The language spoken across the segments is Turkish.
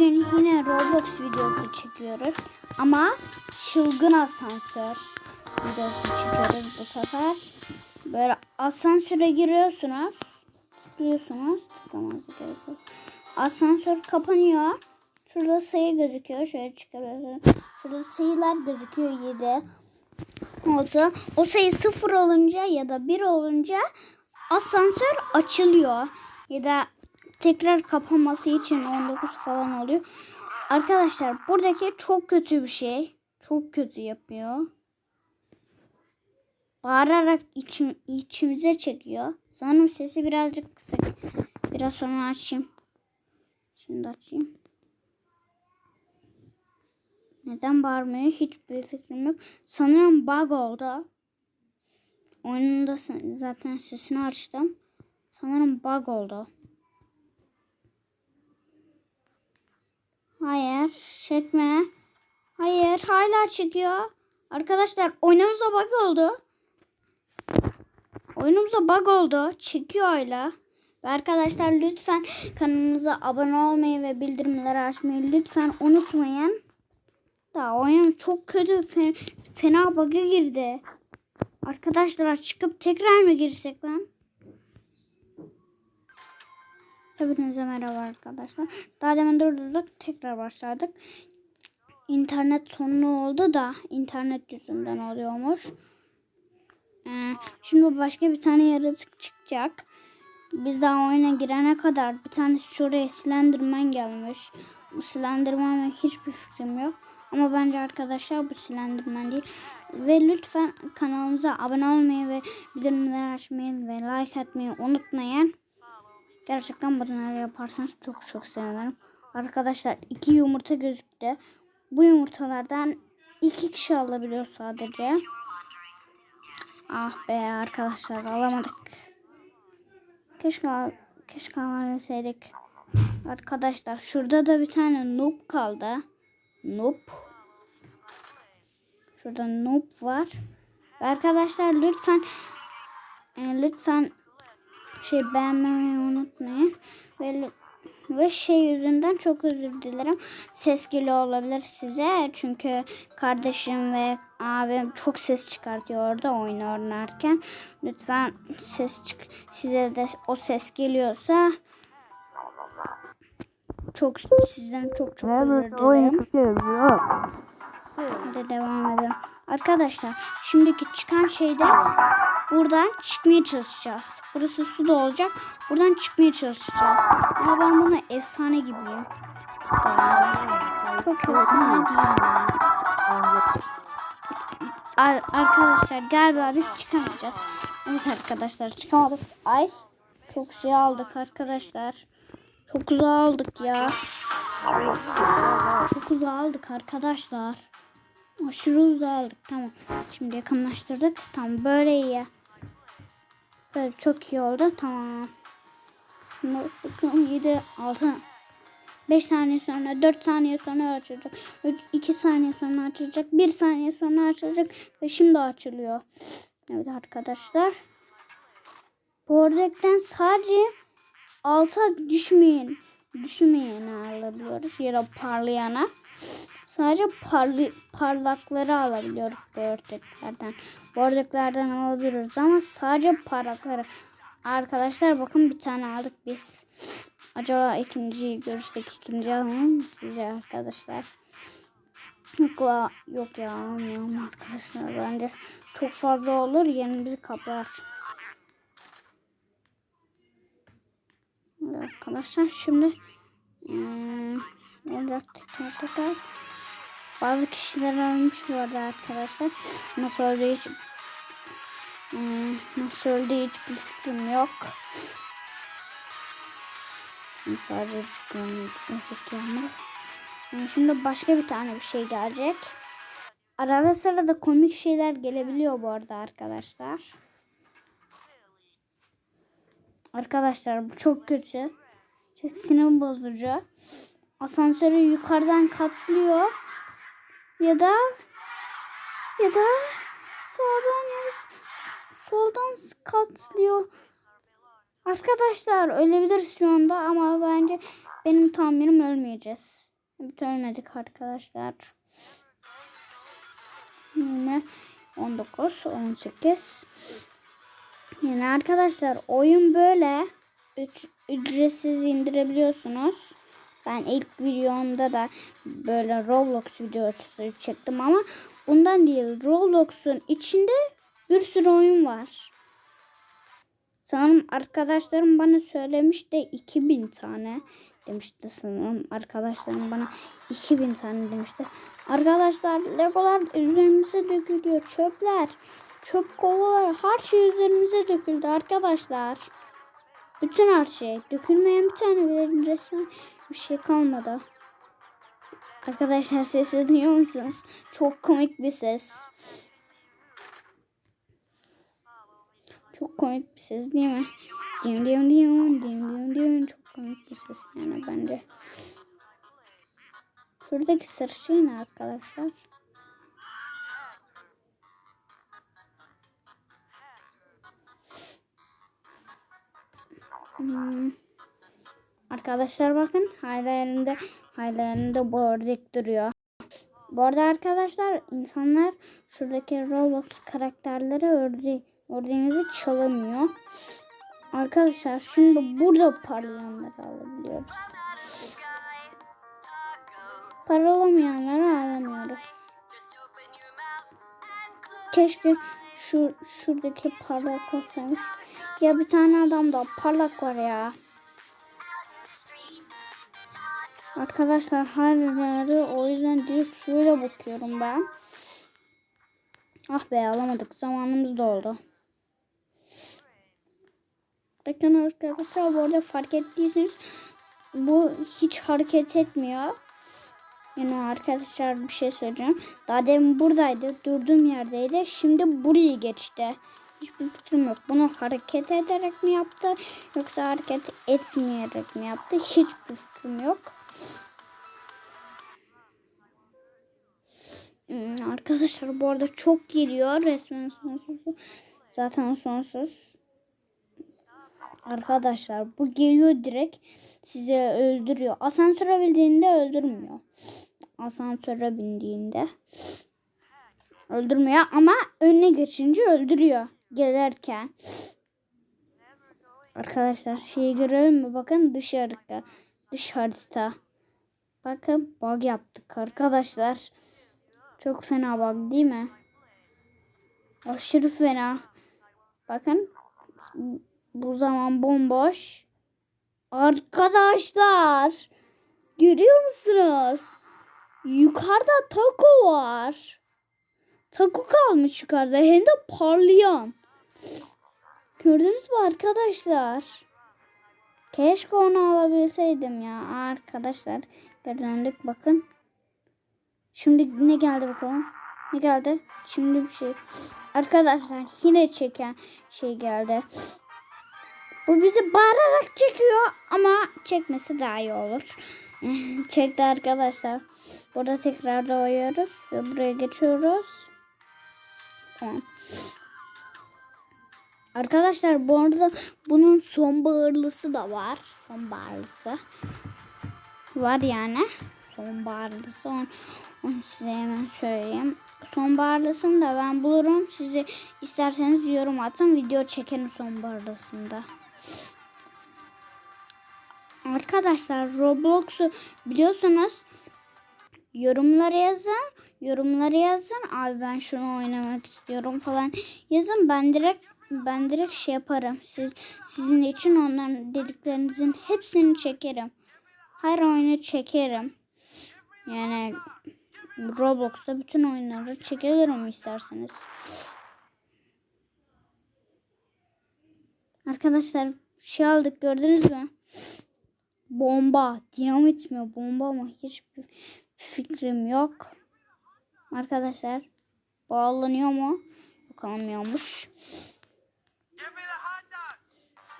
Bugün yine Roblox videosu çekiyoruz. Ama çılgın asansör videosu çekiyoruz bu sefer. Böyle asansöre giriyorsunuz. Tıklıyorsunuz. Tıklamanız. Asansör kapanıyor. Şurada sayı gözüküyor. Şöyle çıkarıyorsunuz. Şurada sayılar gözüküyor 7. Olsa o sayı 0 olunca ya da 1 olunca asansör açılıyor. Ya da tekrar kapanması için 19 falan oluyor. Arkadaşlar buradaki çok kötü bir şey. Çok kötü yapıyor. Bağırarak içim, içimize çekiyor. Sanırım sesi birazcık kısık. Biraz sonra açayım. Şimdi açayım. Neden bağırmıyor hiçbir fikrim yok. Sanırım bug oldu. Oyununda zaten sesini açtım. Sanırım bug oldu. Hayır, çekme. Hayır, hala çekiyor. Arkadaşlar oyunumuzda bug oldu. Oyunumuzda bug oldu. Çekiyor hala. Ve arkadaşlar lütfen kanalımıza abone olmayı ve bildirimleri açmayı lütfen unutmayın. Daha oyun çok kötü. Fena, fena bug'a girdi. Arkadaşlar çıkıp tekrar mı girsek lan? Hepinize merhaba arkadaşlar. Daha demin durdurduk. Tekrar başladık. İnternet sorunu oldu da internet yüzünden oluyormuş. Ee, şimdi başka bir tane yaratık çıkacak. Biz daha oyuna girene kadar bir tane şuraya Slenderman gelmiş. Bu Slenderman'a hiçbir fikrim yok. Ama bence arkadaşlar bu Slenderman değil. Ve lütfen kanalımıza abone olmayı ve bildirimleri açmayı ve like atmayı unutmayın. Gerçekten bunları yaparsanız çok çok sevinirim. Arkadaşlar iki yumurta gözüktü. Bu yumurtalardan iki kişi alabiliyor sadece. Ah be arkadaşlar alamadık. Keşke keşke alabilseydik. Arkadaşlar şurada da bir tane noob kaldı. Noob. Şurada noob var. Arkadaşlar lütfen e, lütfen şey beğenmeyi unutmayın. Ve, ve şey yüzünden çok özür dilerim. Ses geliyor olabilir size. Çünkü kardeşim ve abim çok ses çıkartıyor orada oyun oynarken. Lütfen ses çık size de o ses geliyorsa çok sizden çok çok özür dilerim. Hadi devam edelim. Arkadaşlar şimdiki çıkan şeyde buradan çıkmaya çalışacağız. Burası su da olacak. Buradan çıkmaya çalışacağız. Ama ben buna efsane gibiyim. Çok efsane. Ar arkadaşlar galiba biz çıkamayacağız. Evet arkadaşlar çıkamadık. Ay çok şey aldık arkadaşlar. Çok uzağa aldık ya. Çok uzağa aldık arkadaşlar. Aşırı uzağa aldık. Tamam. Şimdi yakınlaştırdık. Tamam böyle iyi. Böyle çok iyi oldu. Tamam. Şimdi bakın 7, 6, 5 saniye sonra, 4 saniye sonra açılacak. 2 saniye sonra açılacak. 1 saniye sonra açılacak. Ve şimdi açılıyor. Evet arkadaşlar. Bu sadece alta düşmeyin. Düşmeyeni alabiliyoruz. Ya da parlayana. Sadece parlı, parlakları alabiliyoruz bu ördeklerden. Ördeklerden alabiliyoruz ama sadece parlakları. Arkadaşlar bakın bir tane aldık biz. Acaba ikinciyi görürsek ikinci alalım mı sizce arkadaşlar? Yok, la, yok ya almayalım arkadaşlar. Bence çok fazla olur yerimizi kaplar. Arkadaşlar şimdi hmm, olacak tekrar tekrar. Bazı kişiler ölmüş bu arada arkadaşlar. Nasıl öldüğü hiç hmm, nasıl öldüğü hiçbir fikrim yok. Sadece yağmur. Yani şimdi başka bir tane bir şey gelecek. Arada sırada komik şeyler gelebiliyor bu arada arkadaşlar. Arkadaşlar bu çok kötü. Çok sinir bozucu. Asansörü yukarıdan katlıyor. Ya da ya da sağdan ya da soldan katlıyor. Arkadaşlar ölebiliriz şu anda ama bence benim tahminim ölmeyeceğiz. Evet ölmedik arkadaşlar. Yine 19, 18. Yani arkadaşlar oyun böyle. Üc- ücretsiz indirebiliyorsunuz. Ben ilk videomda da böyle Roblox videosu çektim ama bundan değil. Roblox'un içinde bir sürü oyun var. Sanırım arkadaşlarım bana söylemiş de 2000 tane demişti sanırım. Arkadaşlarım bana 2000 tane demişti. Arkadaşlar legolar üzerimize dökülüyor. Çöpler, çöp kovalar her şey üzerimize döküldü arkadaşlar. Bütün her şey. Dökülmeyen bir tane bile resmen bir şey kalmadı. Arkadaşlar sesi duyuyor musunuz? Çok komik bir ses. Çok komik bir ses değil mi? Dim dim dim dim dim dim. Çok komik bir ses yani bence. Şuradaki sarı şey ne arkadaşlar? Hmm. Arkadaşlar bakın hala elinde hala elinde bu ördek duruyor. Bu arada arkadaşlar insanlar şuradaki Roblox karakterleri ördeği, ördeğimizi çalamıyor. Arkadaşlar şimdi burada parlayanları alabiliyoruz. Para olamayanları alamıyoruz. Keşke şu şuradaki parlak olsaymış. Ya bir tane adam da parlak var ya. Arkadaşlar yerde o yüzden direkt şöyle bakıyorum ben. Ah be alamadık. Zamanımız doldu. Bakın arkadaşlar bu arada fark ettiyseniz bu hiç hareket etmiyor. Yani arkadaşlar bir şey söyleyeceğim. Daha demin buradaydı. Durduğum yerdeydi. Şimdi buraya geçti. Hiçbir fikrim yok. Bunu hareket ederek mi yaptı? Yoksa hareket etmeyerek mi yaptı? Hiçbir fikrim yok. Hmm, arkadaşlar bu arada çok geliyor. Resmen sonsuz. Zaten sonsuz. Arkadaşlar bu geliyor direkt sizi öldürüyor. Asansöre bindiğinde öldürmüyor. Asansöre bindiğinde öldürmüyor ama önüne geçince öldürüyor gelirken. Arkadaşlar şeyi görelim mi? Bakın dış harita. Dış harita. Bakın bug yaptık arkadaşlar. Çok fena bug değil mi? Aşırı fena. Bakın bu zaman bomboş. Arkadaşlar görüyor musunuz? Yukarıda taco var. Taco kalmış yukarıda hem de parlayan. Gördünüz mü arkadaşlar? Keşke onu alabilseydim ya arkadaşlar. Geri döndük bakın. Şimdi ne geldi bakalım? Ne geldi? Şimdi bir şey. Arkadaşlar yine çeken şey geldi. Bu bizi bağırarak çekiyor ama çekmesi daha iyi olur. Çekti arkadaşlar. Burada tekrar doğuyoruz ve buraya geçiyoruz. Tamam. Arkadaşlar bu arada bunun sonbaharlısı da var. Sonbaharlısı. Var yani. Sonbaharlısı. Onu, onu size hemen söyleyeyim. Sonbaharlısını da ben bulurum. Size isterseniz yorum atın. Video çekerim sonbaharlısında. Arkadaşlar Roblox'u biliyorsunuz yorumlara yazın. Yorumlara yazın. Abi ben şunu oynamak istiyorum falan yazın. Ben direkt ben direkt şey yaparım. Siz sizin için onların dediklerinizin hepsini çekerim. Her oyunu çekerim. Yani Roblox'ta bütün oyunları çekebilirim isterseniz. Arkadaşlar şey aldık gördünüz mü? Bomba. Dinamit mi? Bomba mı? Hiçbir fikrim yok. Arkadaşlar bağlanıyor mu? Bakalımıyormuş.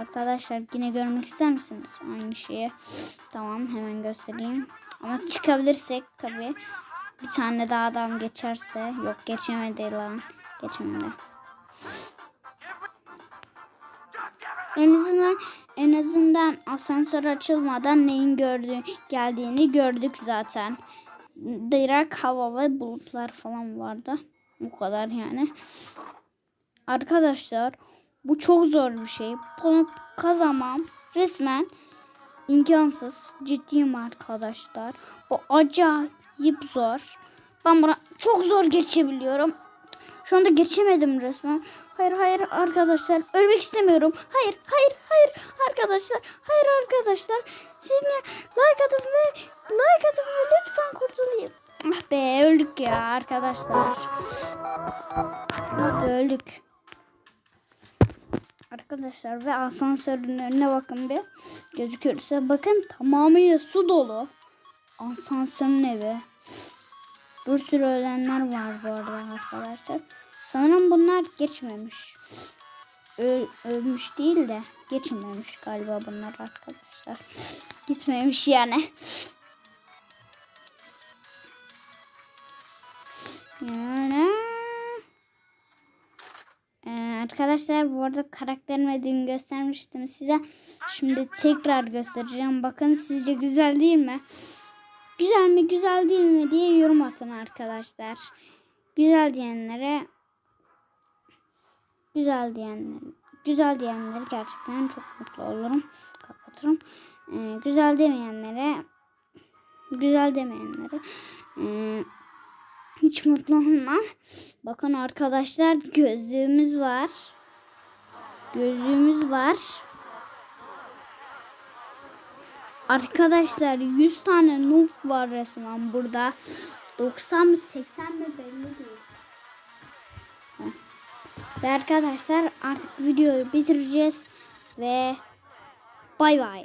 Arkadaşlar yine görmek ister misiniz aynı şeyi? Tamam hemen göstereyim. Ama çıkabilirsek tabi. Bir tane daha adam geçerse. Yok geçemedi lan. Geçemedi. En azından en azından asansör açılmadan neyin gördüğü, geldiğini gördük zaten. Direkt hava ve bulutlar falan vardı. Bu kadar yani. Arkadaşlar bu çok zor bir şey. Bunu kazanmam resmen imkansız. Ciddiyim arkadaşlar. Bu acayip zor. Ben buna çok zor geçebiliyorum. Şu anda geçemedim resmen. Hayır hayır arkadaşlar ölmek istemiyorum. Hayır hayır hayır arkadaşlar. Hayır arkadaşlar. Sizinle like atın ve like atın ve lütfen kurtulayım. Ah be öldük ya arkadaşlar. Öldük. Arkadaşlar ve asansörün önüne bakın bir. Gözükürse bakın tamamıyla su dolu. Asansörün evi. Bir sürü ölenler var bu arada arkadaşlar. Sanırım bunlar geçmemiş. Ö- ölmüş değil de geçmemiş galiba bunlar arkadaşlar. Gitmemiş. Yani arkadaşlar bu arada karakterimi dün göstermiştim size. Şimdi tekrar göstereceğim. Bakın sizce güzel değil mi? Güzel mi güzel değil mi diye yorum atın arkadaşlar. Güzel diyenlere güzel diyenler güzel diyenlere gerçekten çok mutlu olurum. Kapatırım. Ee, güzel demeyenlere güzel demeyenlere ee, hiç mutlu olmam. Bakın arkadaşlar gözlüğümüz var. Gözlüğümüz var. Arkadaşlar 100 tane noob var resmen burada. 90 mı 80 mi belli değil. Ve arkadaşlar artık videoyu bitireceğiz ve bay bay.